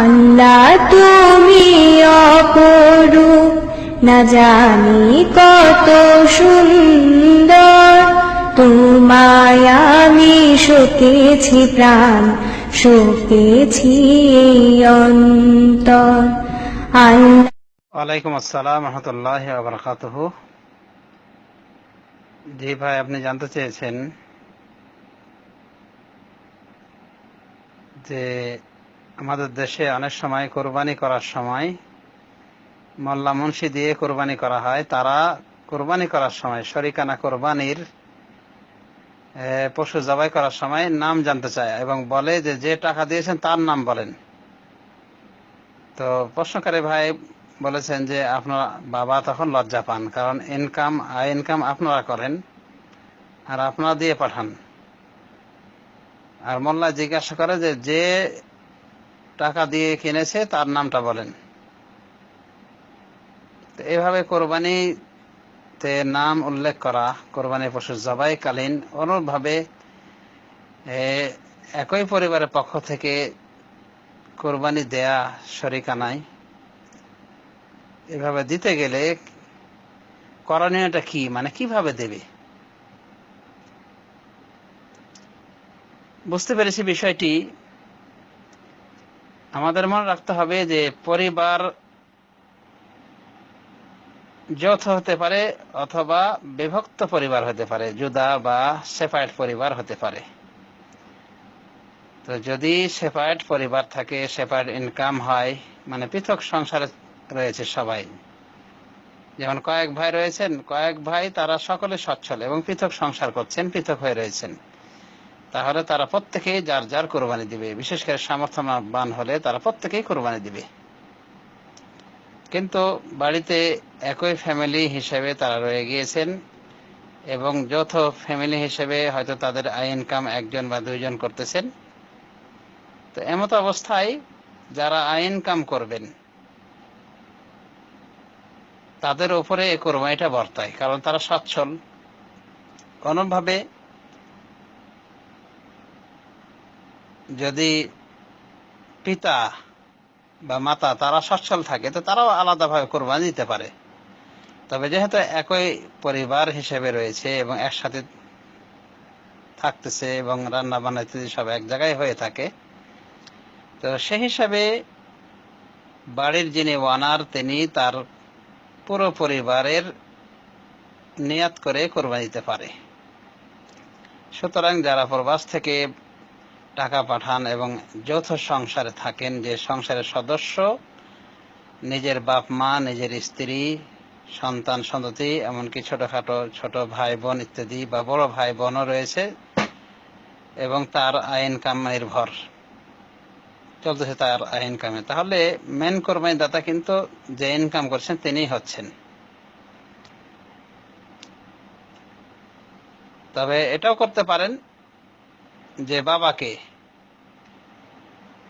আল্লাহ তুমি অপরূপ। না জানি কত সুন্দর। তোমায় আমি সতেছি প্রাণ এই অন্তর। আল্লাহ ওয়ালাইকুম আসসালাম রহমতুল্লাহ আবরকাতহ জি ভাই, আপনি জানতে চেয়েছেন যে আমাদের দেশে অনেক সময় কোরবানি করার সময় মোল্লা মুন্সি দিয়ে কোরবানি করা হয়। তারা কোরবানি করার সময় শরিকানা কোরবানির পশু জবাই করার সময় নাম জানতে চায় এবং বলে যে যে টাকা দিয়েছেন তার নাম বলেন। তো প্রশ্নকারী ভাই বলেছেন যে, আপনার বাবা তখন লজ্জা পান, কারণ ইনকাম আয় ইনকাম আপনারা করেন আর আপনারা দিয়ে পাঠান। আর মোল্লা জিজ্ঞাসা করে যে যে টাকা দিয়ে কিনেছে, তার নামটা বলেন। এভাবে কোরবানিতে নাম উল্লেখ করা, কোরবানি পশু জবাইকালীন অনুরূপভাবে একই পরিবারের পক্ষ থেকে কোরবানি দেয়া শরিকানায় এভাবে দিতে গেলে করণীয়টা কি? মানে কীভাবে দেবে? বুঝতে পেরেছি বিষয়টি। আমাদের মনে রাখতে হবে যে পরিবার যৌথ হতে পারে অথবা বিভক্ত পরিবার হতে পারে জুদা বা সেপারেট পরিবার হতে পারে। তো যদি সেপারেট পরিবার থাকে, সেপারেট ইনকাম হয় মানে পৃথক সংসারে রয়েছে সবাই। যেমন কয়েক ভাই রয়েছেন, কয়েক ভাই তারা সকলে সচ্ছল এবং পৃথক সংসার করছেন, পৃথক হয়ে রয়েছেন। তাহলে তারা প্রত্যেকেই যার যার কোরবানি দিবে। বিশেষ করে সামর্থ্যবান হলে তারা প্রত্যেকেই কোরবানি দিবে। কিন্তু বাড়িতে একই ফ্যামিলি হিসেবে তারা রয়ে গিয়েছেন এবং যৌথ ফ্যামিলি হিসেবে হয়তো তাদের আয় ইনকাম একজন বা দুইজন করতেছেন। তো এমত অবস্থায় যারা আয় ইনকাম করবেন, তাদের উপরে এই কোরবানিটা বর্তায়, কারণ তারা সচ্ছল। কোনোভাবে যদি পিতা বা মাতা তারা সচ্ছল থাকে, তো তারাও আলাদাভাবে কোরবানি দিতে পারে। তবে যেহেতু একই পরিবার হিসেবে রয়েছে এবং একসাথে থাকতেছে এবং রান্না বান্না সব এক জায়গায় হয়ে থাকে, তো সেই হিসাবে বাড়ির যিনি ওয়ানার, তিনি তার পুরো পরিবারের নিয়াত করে কোরবানি দিতে পারে। সুতরাং যারা প্রবাস থেকে টাকা পাঠান এবং যৌথ সংসারে থাকেন যে সংসারের সদস্য, নিজের বাপ মা, নিজের স্ত্রী, সন্তান, সন্ততি, এমনকি ছোটখাটো ছোট ভাই বোন ইত্যাদি বা বড় ভাই বোনও রয়েছে এবং তার আয় ইনকাম নির্ভর চলতেছে তার আয় ইনকামে তাহলে মেন কোরবানি দাতা কিন্তু যে ইনকাম করছেন তিনিই হচ্ছেন। তবে এটাও করতে পারেন যে বাবাকে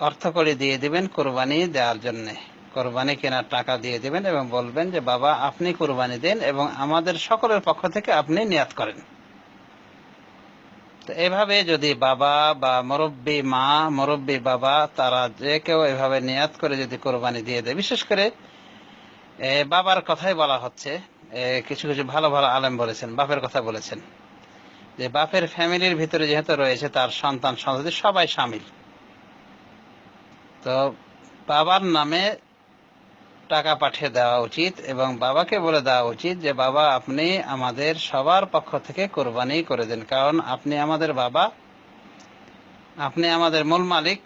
অর্থ করে দিয়ে দিবেন কোরবানি দেওয়ার জন্য। কোরবানি কেনার টাকা দিয়ে দিবেন এবং বলবেন যে, বাবা, আপনি কোরবানি দেন এবং আমাদের সকলের পক্ষ থেকে আপনি নিয়াত করেন। তো এভাবে যদি বাবা বা মুরব্বী মা, মুরব্বী বাবা, তারা যে কেউ এভাবে নিয়াত করে যদি কোরবানি দিয়ে দেয়, বিশেষ করে বাবার কথাই বলা হচ্ছে। কিছু কিছু ভালো ভালো আলেম বলেছেন, বাপের কথা বলেছেন। যে বাপের ফ্যামিলির ভিতরে যেহেতু রয়েছে তার সন্তান সন্ততি, সবাই সামিল তো বাবার নামে টাকা পাঠিয়ে দেওয়া উচিত এবং বাবাকে বলে দেওয়া উচিত যে, বাবা, আপনি আমাদের সবার পক্ষ থেকে কোরবানি করে দেন। কারণ আপনি আমাদের বাবা, আপনি আমাদের মূল মালিক।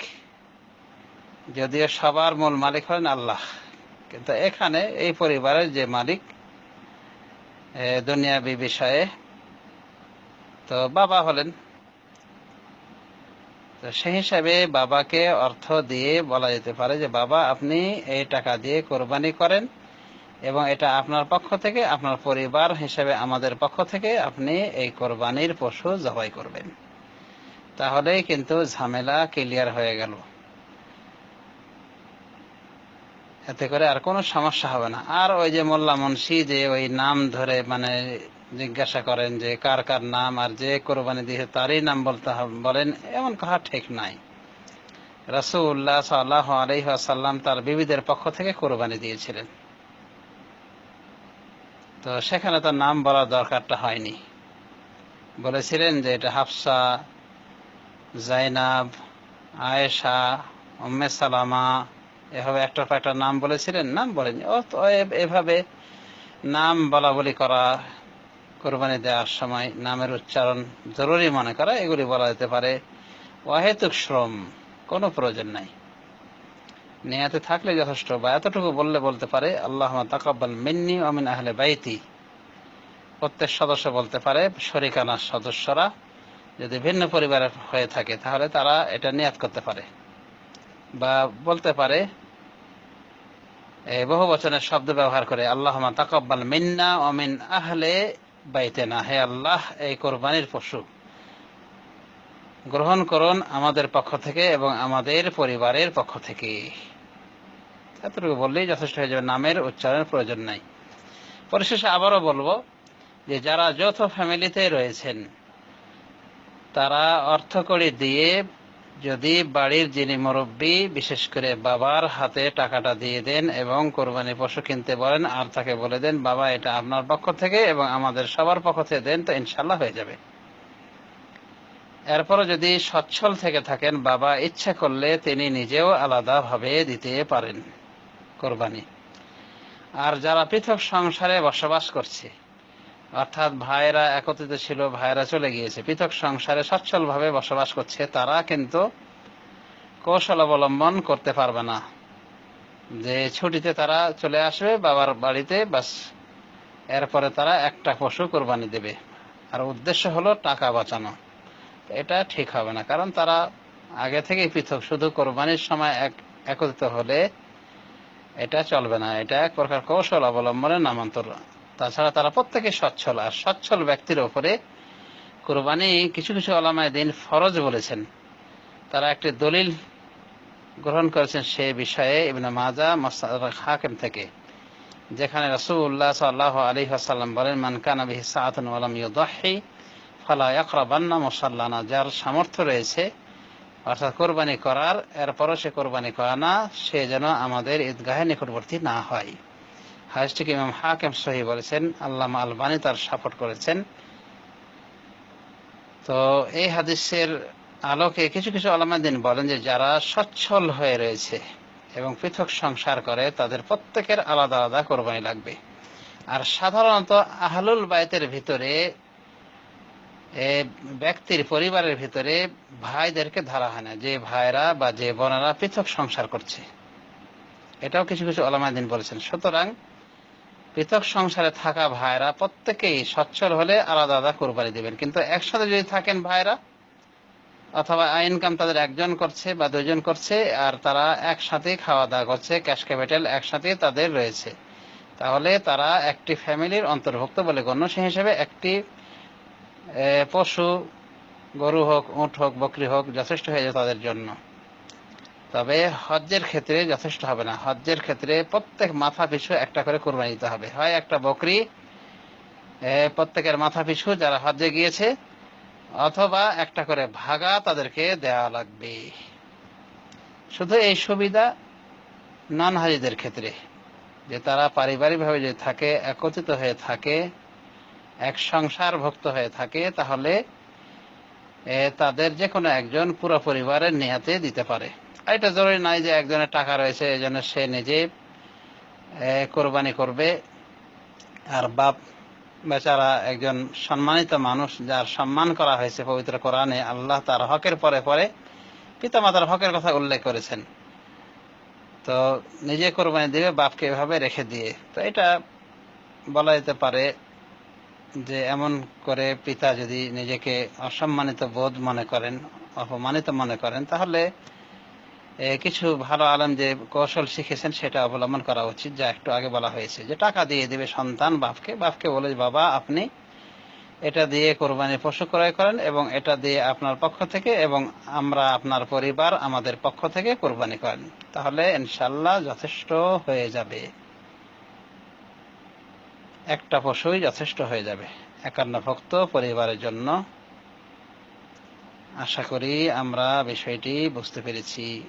যদিও সবার মূল মালিক হলেন আল্লাহ। কিন্তু এখানে এই পরিবারের যে মালিক দুনিয়াবি বিষয়ে তো বাবা হলেন। তো সেই হিসাবে বাবাকে অর্থ দিয়ে বলা যেতে পারে যে, বাবা, আপনি এই টাকা দিয়ে কোরবানি করেন এবং এটা আপনার পক্ষ থেকে, আপনার পরিবার হিসেবে আমাদের পক্ষ থেকে আপনি এই কোরবানির পশু জবাই করবেন। তাহলেই কিন্তু ঝামেলা ক্লিয়ার হয়ে গেল। এতে করে আর কোনো সমস্যা হবে না। আর ওই যে মোল্লা মুন্সি যে ওই নাম ধরে মানে জিজ্ঞাসা করেন যে কার কার নাম আর যে কোরবানি দিয়ে তারই নাম বলতে বলেন, এমন কথা ঠিক নাই। রাসূলুল্লাহ সাল্লাহ আলহাসাল্লাম তার বিবিদের পক্ষ থেকে কোরবানি দিয়েছিলেন। তো সেখানে তার নাম বলার দরকারটা হয়নি। বলেছিলেন যে এটা হাফসা, জাইনাব, আয়েশা, উম্মে সালামা, এভাবে একটার পর একটা নাম বলেছিলেন, নাম বলেনি। এভাবে নাম বলা বলি করা কোরবানি দেওয়ার সময় নামের উচ্চারণ জরুরি মনে করা এগুলি বলা যেতে পারে অহেতুক শ্রম কোনো প্রয়োজন নাই। নিয়াতে থাকলে যথেষ্ট বা এতটুকু বললে বলতে পারে আল্লাহ তাকাব্বাল মিন্নি অমিন আহলে বাইতি। প্রত্যেক সদস্য বলতে পারে শরিকানার সদস্যরা যদি ভিন্ন পরিবারের হয়ে থাকে তাহলে তারা এটা নিয়াত করতে পারে। বা বলতে পারে এ, বহু বচনের শব্দ ব্যবহার করে আল্লাহ তাকাব্বাল মিন্না অমিন আহলে বাইতে না। হে আল্লাহ, এই কোরবানির পশু। গ্রহণ করুন আমাদের পক্ষ থেকে এবং আমাদের পরিবারের পক্ষ থেকে। এতটুকু বললেই যথেষ্ট হয়ে যাবে, নামের উচ্চারণের প্রয়োজন নাই। পরিশেষে আবারও বলব যে, যারা যৌথ ফ্যামিলিতে রয়েছেন, তারা অর্থকড়ি দিয়ে যদি বাড়ির যিনি মুরব্বী, বিশেষ করে বাবার হাতে টাকাটা দিয়ে দেন এবং কোরবানি পশু কিনতে বলেন, আর তাকে বলে দেন, বাবা, এটা আপনার পক্ষ থেকে এবং আমাদের সবার পক্ষ থেকে দেন, তো ইনশাল্লাহ হয়ে যাবে। এরপরও যদি সচ্ছল থেকে থাকেন, বাবা ইচ্ছা করলে তিনি নিজেও আলাদাভাবে দিতে পারেন কোরবানি। আর যারা পৃথক সংসারে বসবাস করছে অর্থাৎ ভাইরা একত্রিত ছিল ভাইরা চলে গিয়েছে। পৃথক সংসারে সচ্ছলভাবে বসবাস করছে তারা, কিন্তু কৌশল অবলম্বন করতে পারবে না। যে ছুটিতে তারা চলে আসবে, বাবার বাড়িতে, বাস এরপরে তারা একটা পশু কোরবানি দেবে। আর উদ্দেশ্য হলো টাকা বাঁচানো। এটা ঠিক হবে না, কারণ তারা আগে থেকেই পৃথক। শুধু কোরবানির সময় এক, একত্রিত হলে এটা চলবে না। এটা এক প্রকার কৌশল অবলম্বনের নামান্তর তাছাড়া তারা প্রত্যেকে সচ্ছল, আর সচ্ছল ব্যক্তির ওপরে কোরবানি কিছু কিছু আলামায় দিন ফরজ বলেছেন। তারা একটি দলিল গ্রহণ করেছেন সে বিষয়ে ইবনে মাজা হাকিম থেকে, যেখানে রাসূলুল্লাহ সাল্লাল্লাহু আলাইহি ওয়াসাল্লাম বলেন, মান কানা বিহি সাআতুন ওয়া লাম ইউদাহি ফালা ইয়াকরাবান্না মুসাল্লানা। যার সামর্থ্য রয়েছে, অর্থাৎ কোরবানি করার, এরপরও সে কোরবানি করে না, সে যেন আমাদের ঈদগাহে নিকটবর্তী না হয়। হাদিসটিকে ইমাম হাকিম সহি বলেছেন, আল্লামা আলবানি তার সাপোর্ট করেছেন। তো এই হাদিসের আলোকে কিছু কিছু আলামাদিন বলেন যে, যারা সচ্ছল হয়ে রয়েছে এবং পৃথক সংসার করে, তাদের প্রত্যেকের আলাদা আলাদা কোরবানি লাগবে। আর সাধারণত আহলুল বায়তের ভিতরে ব্যক্তির পরিবারের ভিতরে ভাইদেরকে ধরা হয় না। যে ভাইরা বা যে বোনেরা পৃথক সংসার করছে। এটাও কিছু কিছু আলামাদিন বলেছেন। সুতরাং পৃথক সংসারে থাকা ভাইরা প্রত্যেকেই সচ্ছল হলে আলাদা আলাদা কোরবানি দেবেন। কিন্তু একসাথে যদি থাকেন ভাইরা অথবা ইনকাম তাদের একজন করছে বা দুজন করছে, আর তারা একসাথে খাওয়া দাওয়া করছে ক্যাশ ক্যাপিটাল একসাথে তাদের রয়েছে, তাহলে তারা একটি ফ্যামিলির অন্তর্ভুক্ত বলে গণ্য। সেই হিসেবে একটি পশু, গরু হোক, উঁট হোক, বকরি হোক, যথেষ্ট হয়ে যায় তাদের জন্য। তবে হজ্জের ক্ষেত্রে যথেষ্ট হবে না। হজ্জের ক্ষেত্রে প্রত্যেক মাথা পিছু একটা করে কোরবানি দিতে হবে। হয় একটা বকরি প্রত্যেকের মাথা পিছু যারা হজ্জে গিয়েছে, অথবা একটা করে ভাগা তাদেরকে দেওয়া লাগবে। শুধু এই সুবিধা নন হাজিদের ক্ষেত্রে, যে তারা পারিবারিকভাবে যদি থাকে, একত্রিত হয়ে থাকে, এক সংসার ভুক্ত হয়ে থাকে, তাহলে তাদের যে কোনো একজন পুরো পরিবারের নিয়াতে দিতে পারে। এটা জরুরি নাই যে একজনের টাকা রয়েছে, এই জন্য সে নিজে কোরবানি করবে। আর বাপ বেচারা একজন সম্মানিত মানুষ, যার সম্মান করা হয়েছে পবিত্র কোরআনে, আল্লাহ তার হকের পরে পরে পিতামাতার হকের কথা উল্লেখ করেছেন। তো নিজে কোরবানি দিবে, বাপকে এভাবে রেখে দিয়ে। তো এটা বলা যেতে পারে যে এমন করে পিতা যদি নিজেকে অসম্মানিত বোধ মনে করেন, অপমানিত মনে করেন, তাহলে কিছু ভালো আলম যে কৌশল শিখেছেন সেটা অবলম্বন করা উচিত, যা একটু আগে বলা হয়েছে যে টাকা দিয়ে দিবে সন্তান বাপকে। বাপকে বলে বাবা, আপনি এটা দিয়ে কোরবানি পশু ক্রয় করেন এবং এটা দিয়ে আপনার পক্ষ থেকে এবং আমরা আপনার পরিবার আমাদের পক্ষ থেকে কোরবানি করেন। তাহলে ইনশাল্লাহ যথেষ্ট হয়ে যাবে। একটা পশুই যথেষ্ট হয়ে যাবে একান্ন ভক্ত পরিবারের জন্য। আশা করি আমরা বিষয়টি বুঝতে পেরেছি।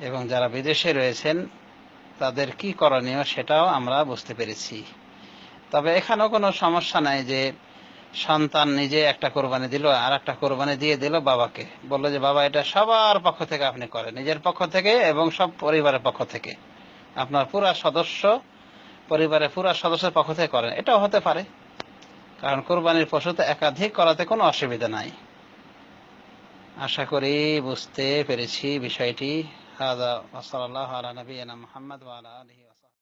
এবং যারা বিদেশে রয়েছেন, তাদের কি করণীয় সেটাও আমরা বুঝতে পেরেছি। তবে এখানেও কোনো সমস্যা নাই যে সন্তান নিজে একটা কোরবানি দিল আর একটা কোরবানি দিয়ে দিল বাবাকে। বলল যে, বাবা, এটা সবার পক্ষ থেকে আপনি করেন, নিজের পক্ষ থেকে এবং সব পরিবারের পক্ষ থেকে। আপনার পুরা সদস্য পরিবারের পুরা সদস্যের পক্ষ থেকে করেন। এটাও হতে পারে। কারণ কোরবানির পশুতে একাধিক করাতে কোনো অসুবিধা নাই। আশা করি বুঝতে পেরেছি বিষয়টি। هذا وصلى الله على نبينا محمد وعلى آله وسلم